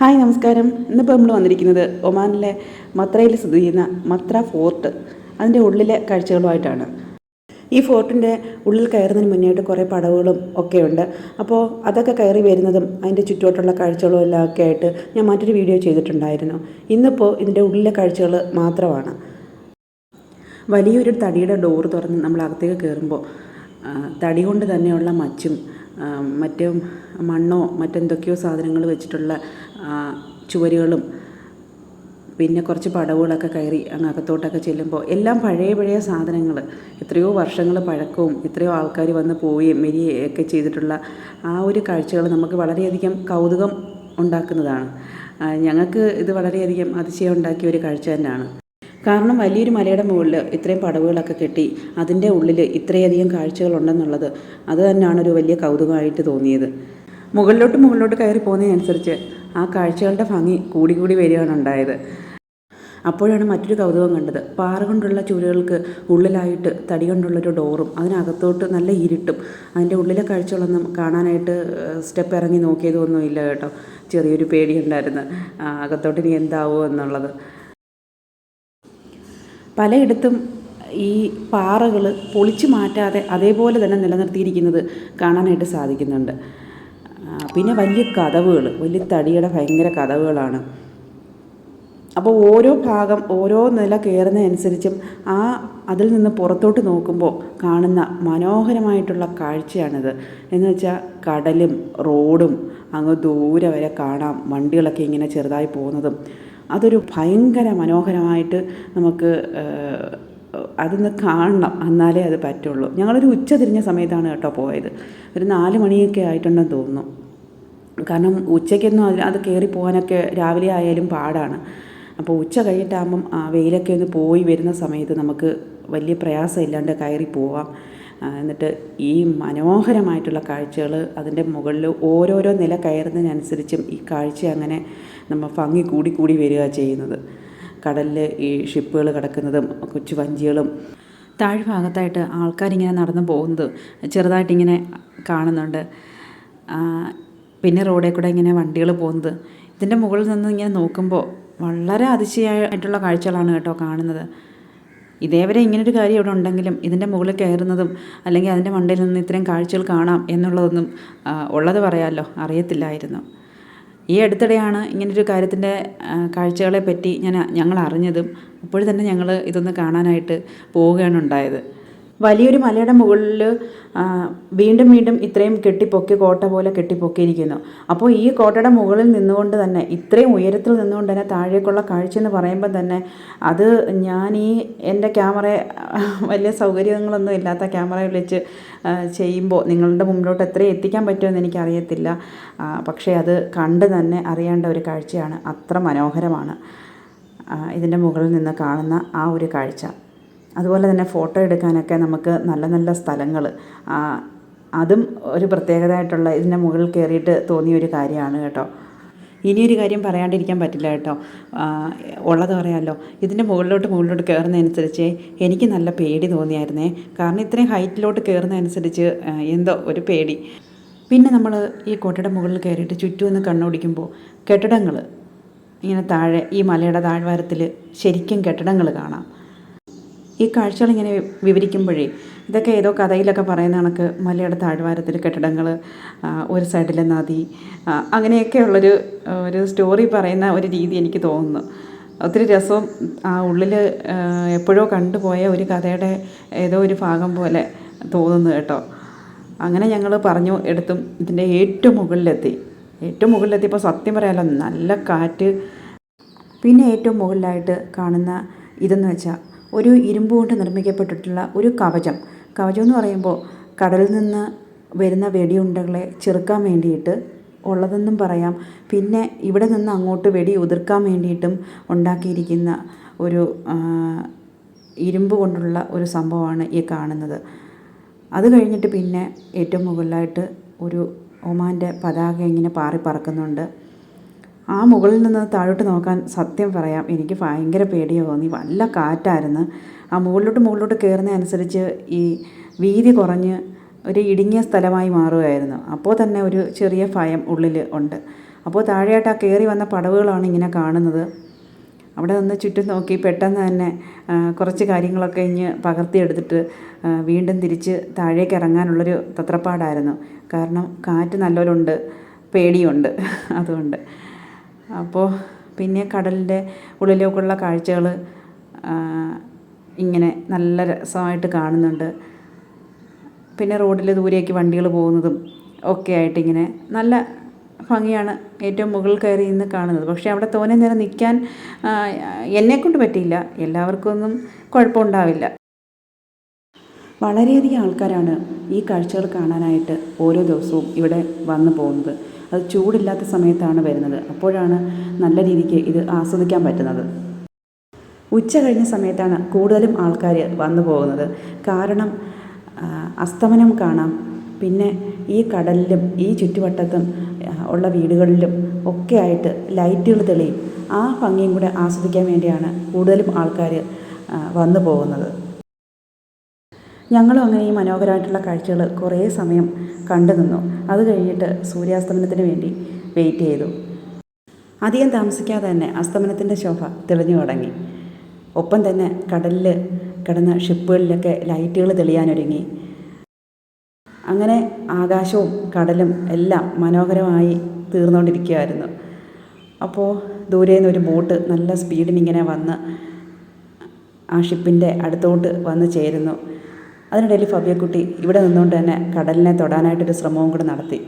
Hi നമസ്കാരം. ഇന്നിപ്പോൾ നമ്മൾ വന്നിരിക്കുന്നത് ഒമാനിലെ മത്രയിൽ സ്ഥിതി ചെയ്യുന്ന മത്ര ഫോർട്ട്. അതിന്റെ ഉള്ളിലെ കാഴ്ചകളുമായിട്ടാണ്. ഈ ഫോർട്ടിന്റെ ഉള്ളിൽ കയറുന്നതിന് മുന്നേയായിട്ട് കുറേ പടവുകളും ഒക്കെ ഉണ്ട് അപ്പോൾ അതൊക്കെ കയറി വരുന്നതും അതിന്റെ ചുറ്റുവട്ടുള്ള കാഴ്ചകളും എല്ലാം ഒക്കെ ആയിട്ട് ഞാൻ മറ്റൊരു വീഡിയോ ചെയ്തിട്ടുണ്ടായിരുന്നു. ഇന്നിപ്പോൾ ഇതിന്റെ ഉള്ളിലെ കാഴ്ചകൾ മാത്രമാണ്. വലിയൊരു തടിയുടെ ഡോറ് തുറന്ന് നമ്മൾ അകത്തേക്ക് കയറുമ്പോൾ തടി കൊണ്ട് തന്നെയുള്ള മച്ചും മറ്റും മണ്ണോ മറ്റെന്തൊക്കെയോ സാധനങ്ങൾ വെച്ചിട്ടുള്ള ചുവരുകളും പിന്നെ കുറച്ച് പടവുകളൊക്കെ കയറി അങ്ങ് അകത്തോട്ടൊക്കെ ചെല്ലുമ്പോൾ എല്ലാം പഴയ പഴയ സാധനങ്ങൾ എത്രയോ വർഷങ്ങൾ പഴക്കവും എത്രയോ ആൾക്കാർ വന്ന് പോവുകയും വരികയും ഒക്കെ ചെയ്തിട്ടുള്ള ആ ഒരു കാഴ്ചകൾ നമുക്ക് വളരെയധികം കൗതുകം ഉണ്ടാക്കുന്നതാണ്. ഞങ്ങൾക്ക് ഇത് വളരെയധികം അതിശയം ഉണ്ടാക്കിയ ഒരു കാഴ്ച തന്നെയാണ്. കാരണം വലിയൊരു മലയുടെ മുകളിൽ ഇത്രയും പടവുകളൊക്കെ കെട്ടി അതിന്റെ ഉള്ളിൽ ഇത്രയധികം കാഴ്ചകളുണ്ടെന്നുള്ളത് അത് തന്നെയാണ് ഒരു വലിയ കൗതുകമായിട്ട് തോന്നിയത്. മുകളിലോട്ട് മുകളിലോട്ട് കയറി പോകുന്നതിനനുസരിച്ച് ആ കാഴ്ചകളുടെ ഭംഗി കൂടി കൂടി വരികയാണ് ഉണ്ടായത്. അപ്പോഴാണ് മറ്റൊരു കൗതുകം കണ്ടത്. പാറ കൊണ്ടുള്ള ചുവരുകൾക്ക് ഉള്ളിലായിട്ട് തടി കൊണ്ടുള്ളൊരു ഡോറും അതിനകത്തോട്ട് നല്ല ഇരുട്ടും. അതിന്റെ ഉള്ളിലെ കാഴ്ചകളൊന്നും കാണാനായിട്ട് സ്റ്റെപ്പ് ഇറങ്ങി നോക്കിയതൊന്നും ഇല്ല കേട്ടോ. ചെറിയൊരു പേടിയുണ്ടായിരുന്നു. അകത്തോട്ട് ഇനി എന്താവുമോ എന്നുള്ളത്. പലയിടത്തും ഈ പാറകൾ പൊളിച്ചു മാറ്റാതെ അതേപോലെ തന്നെ നിലനിർത്തിയിരിക്കുന്നത് കാണാനായിട്ട് സാധിക്കുന്നുണ്ട്. പിന്നെ വലിയ കഥവുകൾ വലിയ തടിയുടെ ഭയങ്കര കഥവുകളാണ് അപ്പോൾ ഓരോ ഭാഗം ഓരോ നില കയറുന്നതനുസരിച്ചും ആ അതിൽ നിന്ന് പുറത്തോട്ട് നോക്കുമ്പോൾ കാണുന്ന മനോഹരമായിട്ടുള്ള കാഴ്ചയാണിത്. എന്ന് വെച്ചാൽ കടലും റോഡും അങ്ങ് ദൂരെ വരെ കാണാം വണ്ടികളൊക്കെ ഇങ്ങനെ ചെറുതായി പോകുന്നതും. അതൊരു ഭയങ്കര മനോഹരമായിട്ട് നമുക്ക് അതൊന്ന് കാണണം എന്നാലേ അത് പറ്റുള്ളൂ. ഞങ്ങളൊരു ഉച്ച തിരിഞ്ഞ സമയത്താണ് കേട്ടോ പോയത്. ഒരു നാല് മണിയൊക്കെ ആയിട്ടുണ്ടെന്ന് തോന്നുന്നു. കാരണം ഉച്ചയ്ക്കൊന്നും അത് അത് കയറി പോകാനൊക്കെ രാവിലെ ആയാലും പാടാണ്. അപ്പോൾ ഉച്ച കഴിഞ്ഞിട്ടാകുമ്പം ആ വെയിലൊക്കെ ഒന്ന് പോയി വരുന്ന സമയത്ത് നമുക്ക് വലിയ പ്രയാസം ഇല്ലാണ്ട് കയറി പോവാം. എന്നിട്ട് ഈ മനോഹരമായിട്ടുള്ള കാഴ്ചകൾ അതിന്റെ മുകളിൽ ഓരോരോ നില കയറുന്നതിനനുസരിച്ചും ഈ കാഴ്ച അങ്ങനെ നമ്മൾ ഭംഗി കൂടി കൂടി വരിക ചെയ്യുന്നത്. കടലിൽ ഈ ഷിപ്പുകൾ കിടക്കുന്നതും കൊച്ചു വഞ്ചികളും. താഴ്ഭാഗത്തായിട്ട് ആൾക്കാരിങ്ങനെ നടന്നു പോകുന്നത് ചെറുതായിട്ടിങ്ങനെ കാണുന്നുണ്ട്. പിന്നെ റോഡിൽ കൂടെ ഇങ്ങനെ വണ്ടികൾ പോകുന്നത്. ഇതിന്റെ മുകളിൽ നിന്ന് ഇങ്ങനെ നോക്കുമ്പോൾ വളരെ അതിശയമായിട്ടുള്ള കാഴ്ചകളാണ് കേട്ടോ കാണുന്നത്. ഇതേവരെ ഇങ്ങനൊരു കാര്യം ഇവിടെ ഉണ്ടെങ്കിലും ഇതിന്റെ മുകളിൽ കയറുന്നതും അല്ലെങ്കിൽ അതിന്റെ മണ്ടയിൽ നിന്ന് ഇത്രയും കാഴ്ചകൾ കാണാം എന്നുള്ളതൊന്നും ഉള്ളത് പറയാമല്ലോ അറിയത്തില്ലായിരുന്നു. ഈ അടുത്തിടെയാണ് ഇങ്ങനൊരു കാര്യത്തിന്റെ കാഴ്ചകളെപ്പറ്റി കാഴ്ചകളെ പറ്റി ഞാൻ ഞങ്ങൾ അറിഞ്ഞതും അപ്പോൾ തന്നെ ഞങ്ങൾ ഇതൊന്ന് കാണാനായിട്ട് പോവുകയാണ് ഉണ്ടായത്. വലിയൊരു മലയുടെ മുകളിൽ വീണ്ടും വീണ്ടും ഇത്രയും കെട്ടിപ്പൊക്കി കോട്ട പോലെ കെട്ടിപ്പൊക്കിയിരിക്കുന്നു. അപ്പോൾ ഈ കോട്ടയുടെ മുകളിൽ നിന്നുകൊണ്ട് തന്നെ ഇത്രയും ഉയരത്തിൽ നിന്നുകൊണ്ട് തന്നെ താഴേക്കുള്ള കാഴ്ച എന്ന് പറയുമ്പോൾ തന്നെ അത് ഞാൻ ഈ എന്റെ ക്യാമറ വലിയ സൗകര്യങ്ങളൊന്നും ഇല്ലാത്ത ക്യാമറ വിളിച്ച് ചെയ്യുമ്പോൾ നിങ്ങളുടെ മുമ്പിലോട്ട് എത്രയും എത്തിക്കാൻ പറ്റുമെന്ന് എനിക്കറിയത്തില്ല. പക്ഷേ അത് കണ്ട് തന്നെ അറിയേണ്ട ഒരു കാഴ്ചയാണ്. അത്ര മനോഹരമാണ് ഇതിന്റെ മുകളിൽ നിന്ന് കാണുന്ന ആ ഒരു കാഴ്ച. അതുപോലെ തന്നെ ഫോട്ടോ എടുക്കാനൊക്കെ നമുക്ക് നല്ല നല്ല സ്ഥലങ്ങൾ. അതും ഒരു പ്രത്യേകതയായിട്ടുള്ള ഇതിന്റെ മുകളിൽ കയറിയിട്ട് തോന്നിയൊരു കാര്യമാണ് കേട്ടോ. ഇനിയൊരു കാര്യം പറയാണ്ടിരിക്കാൻ പറ്റില്ല കേട്ടോ. ഉള്ളത് പറയാമല്ലോ ഇതിന്റെ മുകളിലോട്ട് മുകളിലോട്ട് കയറുന്നതനുസരിച്ച് എനിക്ക് നല്ല പേടി തോന്നിയായിരുന്നേ. കാരണം ഇത്രയും ഹൈറ്റിലോട്ട് കയറുന്നതനുസരിച്ച് എന്തോ ഒരു പേടി. പിന്നെ നമ്മൾ ഈ കോട്ടയുടെ മുകളിൽ കയറിയിട്ട് ചുറ്റും ഒന്ന് കണ്ണോടിക്കുമ്പോൾ കെട്ടിടങ്ങൾ ഇങ്ങനെ താഴെ ഈ മലയുടെ താഴ്വാരത്തിൽ ശരിക്കും കെട്ടിടങ്ങൾ കാണാം. ഈ കാഴ്ചകൾ ഇങ്ങനെ വിവരിക്കുമ്പോഴേ ഇതൊക്കെ ഏതോ കഥയിലൊക്കെ പറയുന്ന കണക്ക് മലയുടെ താഴ്വാരത്തിൽ കെട്ടിടങ്ങൾ ഒരു സൈഡിലെ നദി അങ്ങനെയൊക്കെ അങ്ങനെയൊക്കെയുള്ളൊരു ഒരു സ്റ്റോറി പറയുന്ന ഒരു രീതി എനിക്ക് തോന്നുന്നു. ഒത്തിരി രസവും ആ ഉള്ളിൽ എപ്പോഴോ കണ്ടുപോയ ഒരു കഥയുടെ ഏതോ ഒരു ഭാഗം പോലെ തോന്നുന്നു കേട്ടോ. അങ്ങനെ ഞങ്ങൾ പറഞ്ഞു എടുത്തും ഇതിന്റെ ഏറ്റവും മുകളിലെത്തി. ഏറ്റവും മുകളിലെത്തിയപ്പോൾ സത്യം പറയാലോ നല്ല കാറ്റ്. പിന്നെ ഏറ്റവും മുകളിലായിട്ട് കാണുന്ന ഇതെന്ന് വെച്ചാൽ ഒരു ഇരുമ്പ് കൊണ്ട് നിർമ്മിക്കപ്പെട്ടിട്ടുള്ള ഒരു കവചം. കവചം എന്ന് പറയുമ്പോൾ കടലിൽ നിന്ന് വരുന്ന വെടിയുണ്ടകളെ ചെറുക്കാൻ വേണ്ടിയിട്ട് ഉള്ളതെന്നും പറയാം. പിന്നെ ഇവിടെ നിന്ന് അങ്ങോട്ട് വെടി ഉതിർക്കാൻ വേണ്ടിയിട്ടും ഉണ്ടാക്കിയിരിക്കുന്ന ഒരു ഇരുമ്പ് കൊണ്ടുള്ള ഒരു സംഭവമാണ് ഈ കാണുന്നത്. അത് കഴിഞ്ഞിട്ട് പിന്നെ ഏറ്റവും മുകളിലായിട്ട് ഒരു ഒമാന്റെ പതാക ഇങ്ങനെ പാറി പറക്കുന്നുണ്ട്. ആ മുകളിൽ നിന്ന് താഴോട്ട് നോക്കാൻ സത്യം പറയാം. എനിക്ക് ഭയങ്കര പേടിയോ തോന്നി. വല്ല കാറ്റായിരുന്നു. ആ മുകളിലോട്ട് മുകളിലോട്ട് കയറുന്നതനുസരിച്ച് ഈ വീതി കുറഞ്ഞ് ഒരു ഇടുങ്ങിയ സ്ഥലമായി മാറുകയായിരുന്നു. അപ്പോൾ തന്നെ ഒരു ചെറിയ ഭയം ഉള്ളിൽ ഉണ്ട്. അപ്പോൾ താഴെയായിട്ട് ആ കയറി വന്ന പടവുകളാണ് ഇങ്ങനെ കാണുന്നത്. അവിടെ നിന്ന് ചുറ്റും നോക്കി പെട്ടെന്ന് തന്നെ കുറച്ച് കാര്യങ്ങളൊക്കെ ഇഞ്ഞ് പകർത്തിയെടുത്തിട്ട് വീണ്ടും തിരിച്ച് താഴേക്ക് ഇറങ്ങാനുള്ളൊരു തത്രപ്പാടായിരുന്നു. കാരണം കാറ്റ് നല്ലവരുണ്ട് പേടിയുണ്ട് അതുകൊണ്ട്. അപ്പോൾ പിന്നെ കടലിന്റെ ഉള്ളിലേക്കുള്ള കാഴ്ചകൾ ഇങ്ങനെ നല്ല രസമായിട്ട് കാണുന്നുണ്ട്. പിന്നെ റോഡിൽ ദൂരേക്ക് വണ്ടികൾ പോകുന്നതും ഒക്കെ ആയിട്ട് ഇങ്ങനെ നല്ല ഭംഗിയാണ് ഏറ്റവും മുകളിൽ കയറി ഇന്ന് കാണുന്നത്. പക്ഷേ അവിടെ തോനെ നേരം നിൽക്കാൻ എന്നെക്കൊണ്ട് പറ്റിയില്ല. എല്ലാവർക്കും ഒന്നും കുഴപ്പമുണ്ടാവില്ല. വളരെയധികം ആൾക്കാരാണ് ഈ കാഴ്ചകൾ കാണാനായിട്ട് ഓരോ ദിവസവും ഇവിടെ വന്നു പോകുന്നത്. അത് ചൂടില്ലാത്ത സമയത്താണ് വരുന്നത്. അപ്പോഴാണ് നല്ല രീതിക്ക് ഇത് ആസ്വദിക്കാൻ പറ്റുന്നത്. ഉച്ച കഴിഞ്ഞ സമയത്താണ് കൂടുതലും ആൾക്കാർ വന്നു പോകുന്നത്. കാരണം അസ്തമനം കാണാം. പിന്നെ ഈ കടലിലും ഈ ചുറ്റുവട്ടത്തും ഉള്ള വീടുകളിലും ഒക്കെ ആയിട്ട് ലൈറ്റുകൾ തെളിയും. ആ ഭംഗിയും കൂടെ ആസ്വദിക്കാൻ വേണ്ടിയാണ് കൂടുതലും ആൾക്കാർ വന്നു പോകുന്നത്. ഞങ്ങളും അങ്ങനെ ഈ മനോഹരമായിട്ടുള്ള കാഴ്ചകൾ കുറേ സമയം കണ്ടു നിന്നു. അത് കഴിഞ്ഞിട്ട് സൂര്യാസ്തമനത്തിന് വേണ്ടി വെയിറ്റ് ചെയ്തു. അധികം താമസിക്കാതെ തന്നെ അസ്തമനത്തിന്റെ ശോഭ തെളിഞ്ഞു തുടങ്ങി. ഒപ്പം തന്നെ കടലിൽ കിടന്ന ഷിപ്പുകളിലൊക്കെ ലൈറ്റുകൾ തെളിയാനൊരുങ്ങി. അങ്ങനെ ആകാശവും കടലും എല്ലാം മനോഹരമായി തീർന്നുകൊണ്ടിരിക്കുകയായിരുന്നു അപ്പോൾ ദൂരെ നിന്ന് ഒരു ബോട്ട് നല്ല സ്പീഡിനിങ്ങനെ വന്ന് ആ ഷിപ്പിന്റെ അടുത്തോട്ട് വന്ന് ചേരുന്നു. അതിനിടയിൽ ഫബിയക്കുട്ടി ഇവിടെ നിന്നുകൊണ്ട് തന്നെ കടലിനെ തൊടാനായിട്ടൊരു ശ്രമവും കൂടെ നടത്തി.